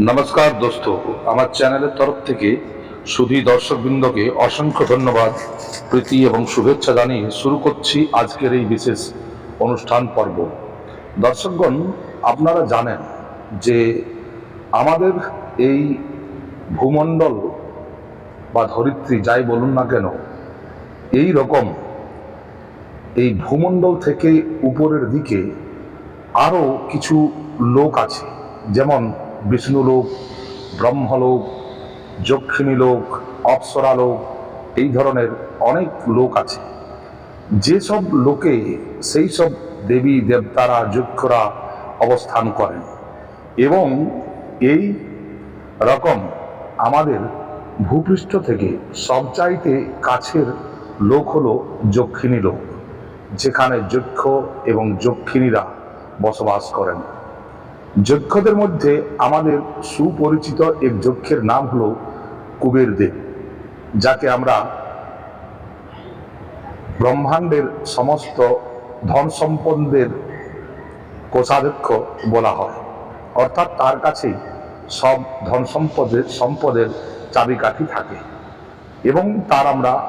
নমস্কার দোস্ত, আমার চ্যানেলের তরফ থেকে সুধী দর্শকবৃন্দকে অসংখ্য ধন্যবাদ, প্রীতি এবং শুভেচ্ছা জানিয়ে শুরু করছি আজকের এই বিশেষ অনুষ্ঠান পর্ব। দর্শকগণ, আপনারা জানেন যে আমাদের এই ভূমণ্ডল বা ধরিত্রী, যাই বলুন না কেন, এই রকম এই ভূমণ্ডল থেকে উপরের দিকে আরও কিছু লোক আছে, যেমন বিষ্ণুলোক, ব্রহ্মলোক যক্ষিণী লোক অপ্সরা লোক এই ধরনের অনেক লোক আছে। যেসব লোকে সেই সব দেবী, দেবতারা, যক্ষরা অবস্থান করেন এবং এই রকম আমাদের ভূপৃষ্ঠ থেকে সবচাইতে কাছের লোক হলো যক্ষিণী লোক যেখানে যক্ষ এবং যক্ষিণীরা বসবাস করেন। যক্ষদের মধ্যে আমাদের সুপরিচিত এক যক্ষের নাম হলো কুবের দেব যাকে আমরা ব্রহ্মাণ্ডের সমস্ত ধন সম্পদের কোষাধ্যক্ষ বলা হয়। অর্থাৎ তার কাছেই সব ধন সম্পদের সম্পদের চাবিকাঠি থাকে। এবং তার আমরা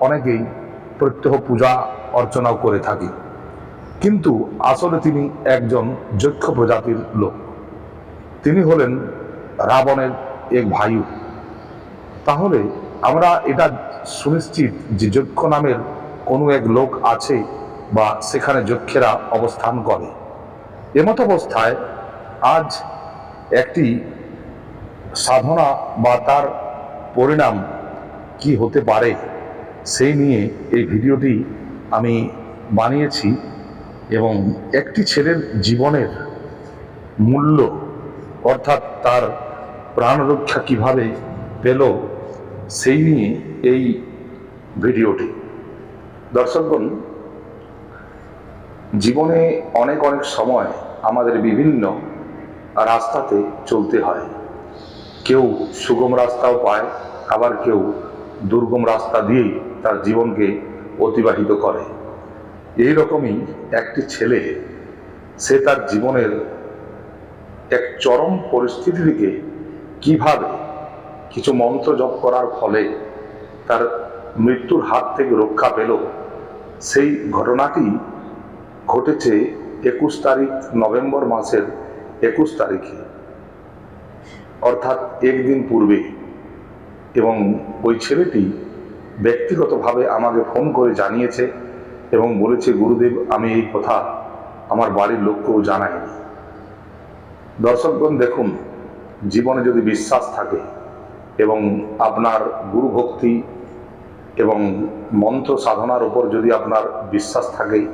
অনেকেই প্রত্যহ পূজা অর্চনাও করে থাকি। কিন্তু আসলে তিনি একজন যক্ষ প্রজাতির লোক। তিনি হলেন রাবণের এক ভাইও। তাহলে আমরা এটা সুনিশ্চিত যে যক্ষ নামের কোনো এক লোক আছে বা সেখানে যক্ষেরা অবস্থান করে। এমত অবস্থায় আজ একটি সাধনা বা তার পরিণাম কি হতে পারে, সেই নিয়ে এই ভিডিওটি আমি বানিয়েছি। এবং একটি ছেলের জীবনের মূল্য, অর্থাৎ তার প্রাণ রক্ষা কীভাবে পেল, সেই নিয়ে এই ভিডিওটি। দর্শকগণ, জীবনে অনেক অনেক সময় আমাদের বিভিন্ন রাস্তাতে চলতে হয়। কেউ সুগম রাস্তাও পায়, আবার কেউ দুর্গম রাস্তা দিয়েই তার জীবনকে অতিবাহিত করে। এই রকমই একটি ছেলে, সে তার জীবনের এক চরম পরিস্থিতি থেকে কীভাবে কিছু মন্ত্র জপ করার ফলে তার মৃত্যুর হাত থেকে রক্ষা পেল, সেই ঘটনাটি ঘটেছে একুশ তারিখ নভেম্বর মাসের একুশ তারিখে। অর্থাৎ একদিন পূর্বে এবং ওই ছেলেটি ব্যক্তিগতভাবে আমাকে ফোন করে জানিয়েছে এবং বলেছে, গুরুদেব, আমি এই কথা আমার বাড়ির লোককেও জানাইনি। দর্শকগণ, দেখুন, জীবনে যদি বিশ্বাস থাকে এবং আপনার গুরু ভক্তি এবং মন্ত্র সাধনার উপর যদি আপনার বিশ্বাস থাকে,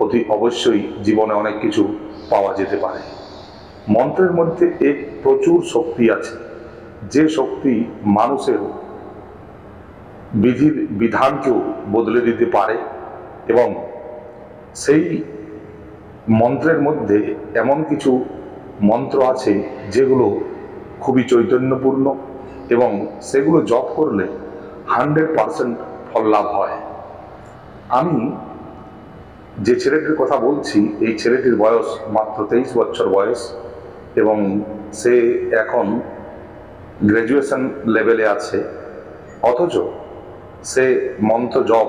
অতি অবশ্যই জীবনে অনেক কিছু পাওয়া যেতে পারে। মন্ত্রের মধ্যে এক প্রচুর শক্তি আছে। যে শক্তি মানুষের বিধির বিধানকেও বদলে দিতে পারে এবং সেই মন্ত্রের মধ্যে এমন কিছু মন্ত্র আছে যেগুলো খুবই চৈতন্যপূর্ণ এবং সেগুলো জপ করলে হান্ড্রেড পারসেন্ট ফল লাভ হয়। আমি যে ছেলেটির কথা বলছি, এই ছেলেটির বয়স মাত্র তেইশ বছর বয়স এবং সে এখন গ্র্যাজুয়েশন লেভেলে আছে। অথচ সে মন্ত্র জপ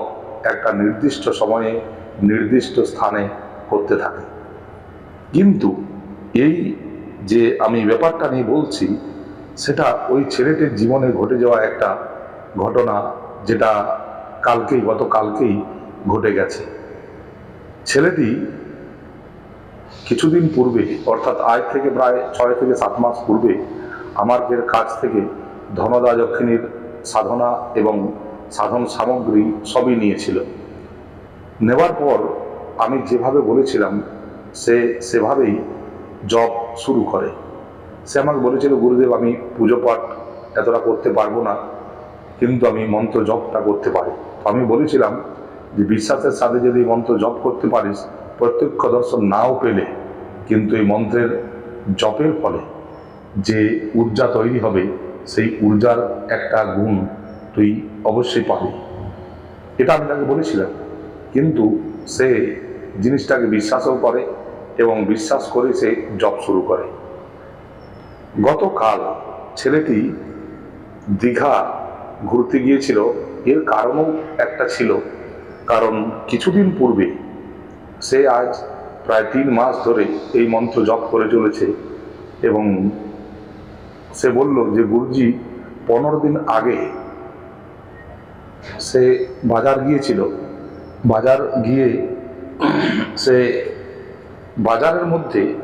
একটা নির্দিষ্ট সময়ে, নির্দিষ্ট স্থানে করতে থাকে। কিন্তু এই যে আমি ব্যাপারটা নিয়ে বলছি, সেটা ওই ছেলেটির জীবনে ঘটে যাওয়া একটা ঘটনা যেটা কালকেই, গতকালকেই ঘটে গেছে। ছেলেটি কিছুদিন পূর্বে, অর্থাৎ আজ থেকে প্রায় ছয় থেকে সাত মাস পূর্বে, আমার কাছ থেকে ধনদা যক্ষিণীর সাধনা এবং সাধন সামগ্রী সবই নিয়েছিল। নেওয়ার পর আমি যেভাবে বলেছিলাম, সে সেভাবেই জব শুরু করে। সে আমাকে বলেছিল, গুরুদেব, আমি পুজো পাঠ এতটা করতে পারব না, কিন্তু আমি মন্ত্র জপটা করতে পারি। তো আমি বলেছিলাম যে, বিশ্বাসের সাথে যদি মন্ত্র জপ করতে পারিস, প্রত্যক্ষ দর্শন নাও পেলে, কিন্তু এই মন্ত্রের জপের ফলে যে ঊর্জা তৈরি হবে, সেই ঊর্জার একটা গুণ তুই অবশ্যই পাবি। এটা আমি তাকে বলেছিলাম। কিন্তু সে জিনিসটাকে বিশ্বাসও করে এবং বিশ্বাস করে সে জব শুরু করে। গতকাল ছেলেটি দীঘা ঘুরতে গিয়েছিল। এর কারণও একটা ছিল। কারণ কিছুদিন পূর্বে সে আজ প্রায় তিন মাস ধরে এই মন্ত্র জপ করে চলেছে এবং সে বলল যে, গুরুজি, পনেরো দিন আগে সে বাজার গিয়েছিল। বাজার গিয়ে সে বাজারের মধ্যে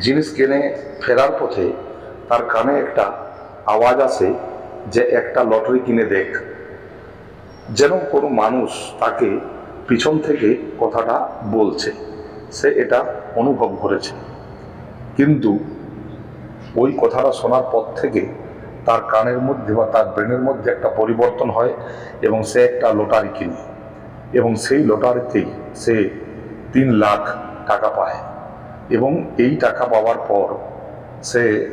জিনিস কিনে ফেরার পথে তার কানে একটা আওয়াজ আসে যে একটা লটারি কিনে দেখ। যেন কোনো মানুষ তাকে পিছন থেকে কথাটা বলছে। সে এটা অনুভব করেছে। কিন্তু ওই কথাটা শোনার পর থেকে তার কানের মধ্যে বা তার ব্রেনের মধ্যে একটা পরিবর্তন হয় এবং সে একটা লটারি কিনে। এবং সেই লটারিতেই সে তিন লাখ টাকা পায়। এবং এই টাকা পাওয়ার পর সে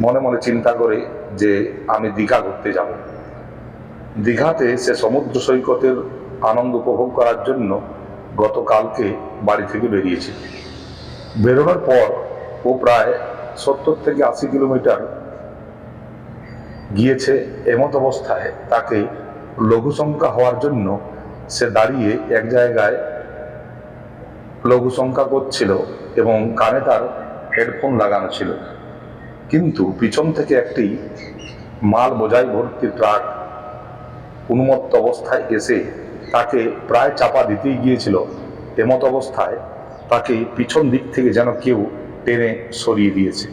মনে মনে চিন্তা করে যে আমি দীঘা ঘুরতে যাব। দীঘাতে সে সমুদ্র সৈকতের আনন্দ উপভোগ করার জন্য গতকালকে বাড়ি থেকে বেরিয়েছে। বেরোনোর পর ও প্রায় সত্তর থেকে আশি কিলোমিটার গিয়েছে এমত অবস্থায় তাকে লঘু সংখ্যা হওয়ার জন্য সে দাঁড়িয়ে এক জায়গায় লঘু সংখ্যা করছিল এবং কানে তার হেডফোন লাগানো ছিল। কিন্তু পিছন থেকে একটি মাল বোঝাই ভর্তি ট্রাক উন্মত্ত অবস্থায় এসে তাকে প্রায় চাপা দিতেই গিয়েছিল। এমত অবস্থায় তাকে পিছন দিক থেকে যেন কেউ টেনে সরিয়ে দিয়েছে।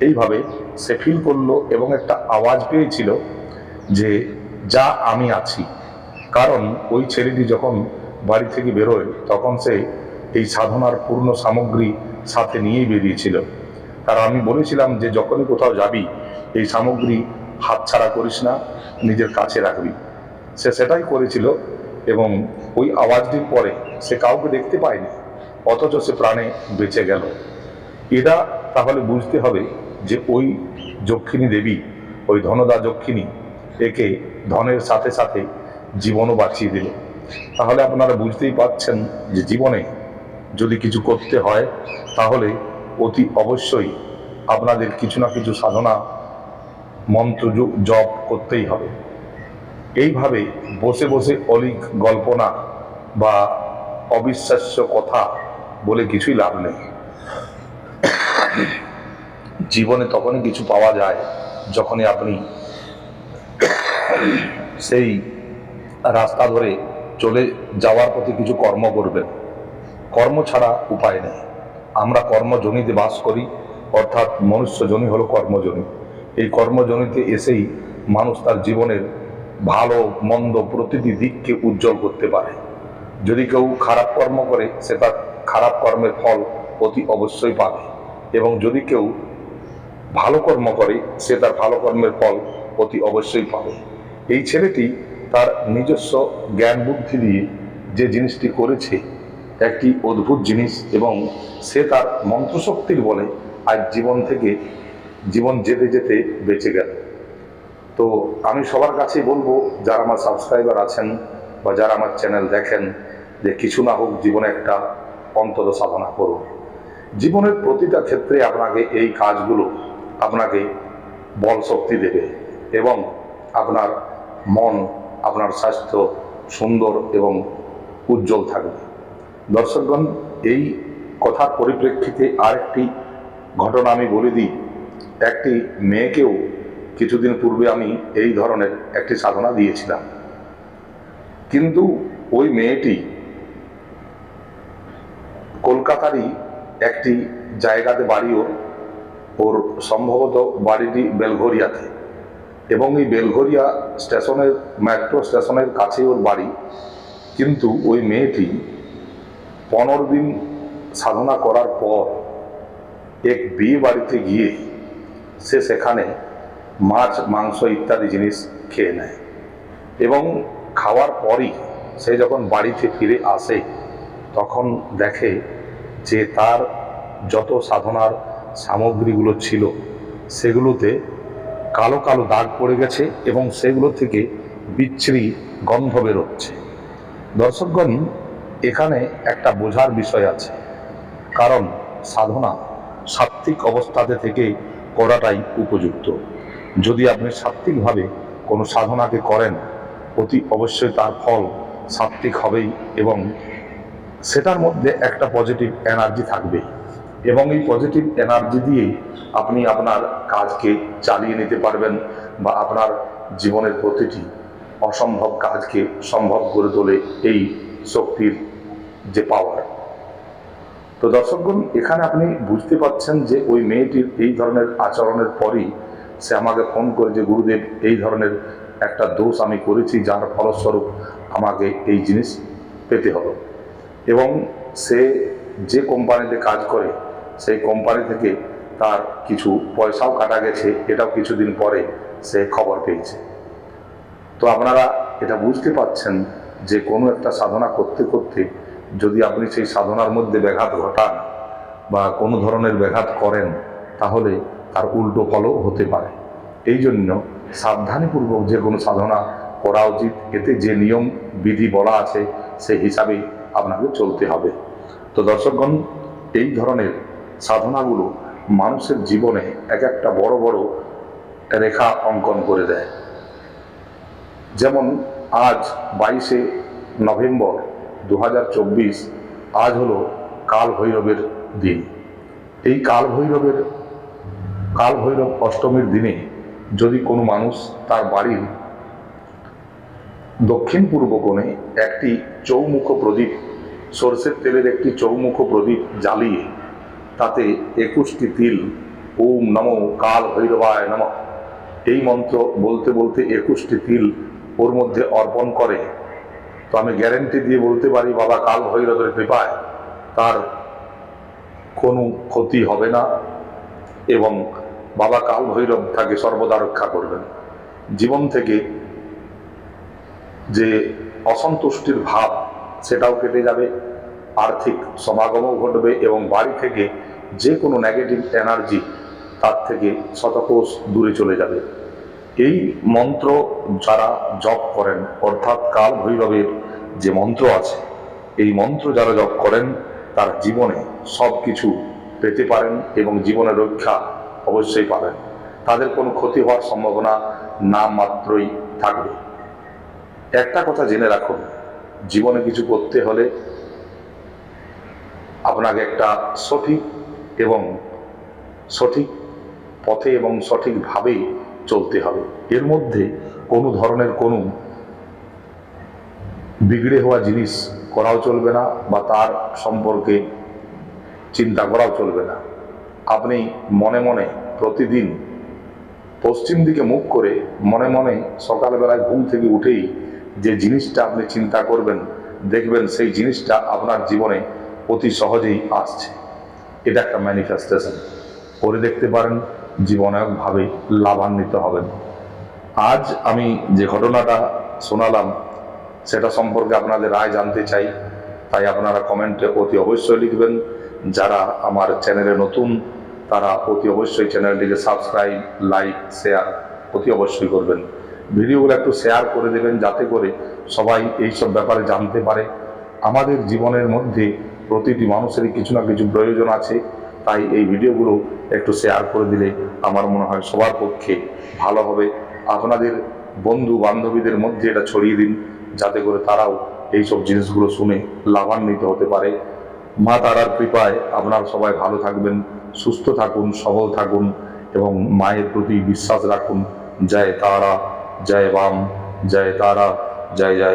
এইভাবে সে ফিল করল এবং একটা আওয়াজ পেয়েছিল যে, যা আমি আছি। কারণ ওই ছেলেটি যখন বাড়ি থেকে বেরোয়, তখন সে এই সাধনার পূর্ণ সামগ্রী সাথে নিয়েই বেরিয়েছিল। কারণ আমি বলেছিলাম যে, যখনই কোথাও যাবি, এই সামগ্রী হাতছাড়া করিস না, নিজের কাছে রাখবি। সে সেটাই করেছিল এবং ওই আওয়াজটির পরে সে কাউকে দেখতে পায়নি, অথচ সে প্রাণে বেঁচে গেল। এটা তাহলে বুঝতে হবে যে ওই যক্ষিণী দেবী, ওই ধনদা যক্ষিণী একে ধনের সাথে সাথে জীবনও বাঁচিয়ে দিল। তাহলে আপনারা বুঝতেই পাচ্ছেন যে জীবনে যদি কিছু করতে হয়, তাহলে অতি অবশ্যই আপনাদের কিছু না কিছু সাধনা, মন্ত্র জপ করতেই হবে। এইভাবে বসে বসে অলিক গল্পনা বা অবিশ্বাস্য কথা বলে কিছুই লাভ নেই। জীবনে তখনই কিছু পাওয়া যায় যখনই আপনি সেই রাস্তা ধরে চলে যাওয়ার প্রতি কিছু কর্ম করবেন। কর্ম ছাড়া উপায় নেই। আমরা কর্মজনিতে বাস করি, অর্থাৎ মনুষ্যজনী হলো কর্মজনী। এই কর্মজনিতে এসেই মানুষ তার জীবনের ভালো, মন্দ প্রতিটি দিককে উজ্জ্বল করতে পারে। যদি কেউ খারাপ কর্ম করে, সে তার খারাপ কর্মের ফল অতি অবশ্যই পাবে। এবং যদি কেউ ভালো কর্ম করে, সে তার ভালো কর্মের ফল অতি অবশ্যই পাবে। এই ছেলেটি তার নিজস্ব জ্ঞান বুদ্ধি দিয়ে যে জিনিসটি করেছে, একটি অদ্ভুত জিনিস এবং সে তার মন্ত্রশক্তির বলে আজ জীবন থেকে জীবন যেতে যেতে বেঁচে গেল। তো আমি সবার কাছেই বলব, যারা আমার সাবস্ক্রাইবার আছেন বা যারা আমার চ্যানেল দেখেন, যে কিছু না হোক জীবনে একটা অন্তত সাধনা করুন। জীবনের প্রতিটা ক্ষেত্রে আপনাকে এই কাজগুলো আপনাকে বল শক্তি দেবে এবং আপনার মন, আপনার স্বাস্থ্য সুন্দর এবং উজ্জ্বল থাকবে। দর্শকগণ, এই কথার পরিপ্রেক্ষিতে আরেকটি ঘটনা আমি বলে দিই। একটি মেয়েকেও কিছুদিন পূর্বে আমি এই ধরনের একটি সাধনা দিয়েছিলাম। কিন্তু ওই মেয়েটি কলকাতারই একটি জায়গাতে বাড়ি ওর ওর সম্ভবত বাড়িটি বেলঘরিয়াতে। এবং এই বেলঘরিয়া স্টেশনের, মেট্রো স্টেশনের কাছে ওর বাড়ি। কিন্তু ওই মেয়েটি পনেরো দিন সাধনা করার পর এক বিয়ে বাড়িতে গিয়ে সে সেখানে মাছ, মাংস ইত্যাদি জিনিস খেয়ে নেয়। এবং খাওয়ার পরই সে যখন বাড়িতে ফিরে আসে, তখন দেখে যে তার যত সাধনার সামগ্রীগুলো ছিল, সেগুলোতে কালো কালো দাগ পড়ে গেছে এবং সেগুলো থেকে বিচ্ছিরি গন্ধ বেরোচ্ছে। দর্শকগণ, এখানে একটা বোঝার বিষয় আছে। কারণ সাধনা সাত্ত্বিক অবস্থাতে থেকে করাটাই উপযুক্ত। যদি আপনি সাত্ত্বিকভাবে কোনো সাধনাকে করেন, অতি অবশ্যই তার ফল সাত্ত্বিক হবেই এবং সেটার মধ্যে একটা পজিটিভ এনার্জি থাকবে এবং এই পজিটিভ এনার্জি দিয়েই আপনি আপনার কাজকে চালিয়ে নিতে পারবেন বা আপনার জীবনের প্রতিটি অসম্ভব কাজকে সম্ভব করে তোলে এই শক্তির যে পাওয়ার তো দর্শকগণ, এখানে আপনি বুঝতে পাচ্ছেন যে ওই মেয়েটির এই ধরনের আচরণের পরই সে আমাকে ফোন করে যে, গুরুদেব, এই ধরনের একটা দোষ আমি করেছি, যার ফলস্বরূপ আমাকে এই জিনিস পেতে হলো এবং সে যে কোম্পানিতে কাজ করে সেই কোম্পানি থেকে তার কিছু পয়সাও কাটা গেছে, এটাও কিছুদিন পরে সে খবর পেয়েছে। তো আপনারা এটা বুঝতে পাচ্ছেন যে কোনো একটা সাধনা করতে করতে যদি আপনি সেই সাধনার মধ্যে ব্যাঘাত ঘটান বা কোনো ধরনের ব্যাঘাত করেন, তাহলে তার উল্টো ফলও হতে পারে। এই জন্য সাবধানীপূর্বক যে কোনো সাধনা করা উচিত। এতে যে নিয়ম, বিধি বলা আছে সেই হিসাবেই আপনাকে চলতে হবে। তো দর্শকগণ, এই ধরনের সাধনাগুলো মানুষের জীবনে এক একটা বড় বড় রেখা অঙ্কন করে দেয়। যেমন আজ বাইশে নভেম্বর দু হাজার চব্বিশ, আজ হলো কাল ভৈরবের দিন। এই কাল ভৈরবের কাল ভৈরব অষ্টমীর দিনে যদি কোনো মানুষ তার বাড়ির দক্ষিণ পূর্ব কোণে একটি চৌমুখ প্রদীপ, সর্ষের তেলের একটি চৌমুখ প্রদীপ জ্বালিয়ে তাতে একুশটি তিল, ওম নমো কাল ভৈরবায় নম। এই মন্ত্র বলতে বলতে একুশটি তিল ওর মধ্যে অর্পণ করে। তো আমি গ্যারেন্টি দিয়ে বলতে পারি, বাবা কাল ভৈরবের কৃপায় তার কোনো ক্ষতি হবে না এবং বাবা কাল ভৈরব তাকে সর্বদা রক্ষা করবেন। জীবন থেকে যে অসন্তুষ্টির ভাব সেটাও কেটে যাবে। আর্থিক সমাগমও ঘটবে এবং বাড়ি থেকে যে কোনো নেগেটিভ এনার্জি তার থেকে শতকোষ দূরে চলে যাবে। এই মন্ত্র যারা জপ করেন, অর্থাৎ কাল ভৈরবের যে মন্ত্র আছে, এই মন্ত্র যারা জপ করেন, তার জীবনে সব কিছু পেতে পারেন এবং জীবনে রক্ষা অবশ্যই পাবেন। তাদের কোনো ক্ষতি হওয়ার সম্ভাবনা না মাত্রই থাকবে। একটা কথা জেনে রাখুন, জীবনে কিছু করতে হলে আপনাকে একটা সঠিক এবং সঠিক পথে এবং সঠিকভাবে চলতে হবে। এর মধ্যে কোনো ধরনের কোনো বিগড়ে হওয়া জিনিস করাও চলবে না বা তার সম্পর্কে চিন্তা করাও চলবে না। আপনি মনে মনে প্রতিদিন পশ্চিম দিকে মুখ করে মনে মনে সকালবেলায় ঘুম থেকে উঠেই যে জিনিসটা আপনি চিন্তা করবেন, দেখবেন সেই জিনিসটা আপনার জীবনে অতি সহজেই আসছে। এটা একটা ম্যানিফেস্টেশন করে দেখতে পারেন, জীবনায়কভাবে লাভান্বিত হবেন। আজ আমি যে ঘটনাটা শোনালাম, সেটা সম্পর্কে আপনাদের রায় জানতে চাই। তাই আপনারা কমেন্টে অতি অবশ্যই লিখবেন। যারা আমার চ্যানেলে নতুন, তারা অতি অবশ্যই চ্যানেলটিকে সাবস্ক্রাইব, লাইক, শেয়ার অতি অবশ্যই করবেন। ভিডিওগুলো একটু শেয়ার করে দেবেন, যাতে করে সবাই এইসব ব্যাপারে জানতে পারে। আমাদের জীবনের মধ্যে প্রতিটি মানুষেরই কিছু না কিছু প্রয়োজন আছে। তাই এই ভিডিওগুলো একটু শেয়ার করে দিলে আমার মনে হয় সবার পক্ষে ভালো হবে। আপনাদের বন্ধু বান্ধবীদের মধ্যে এটা ছড়িয়ে দিন, যাতে করে তারাও এইসব জিনিসগুলো শুনে লাভান্বিত হতে পারে। মা তারার কৃপায় আপনারা সবাই ভালো থাকবেন, সুস্থ থাকুন, সবল থাকুন এবং মায়ের প্রতি বিশ্বাস রাখুন। জয় তারা, জয় বাম, জয় তারা, জয় জয়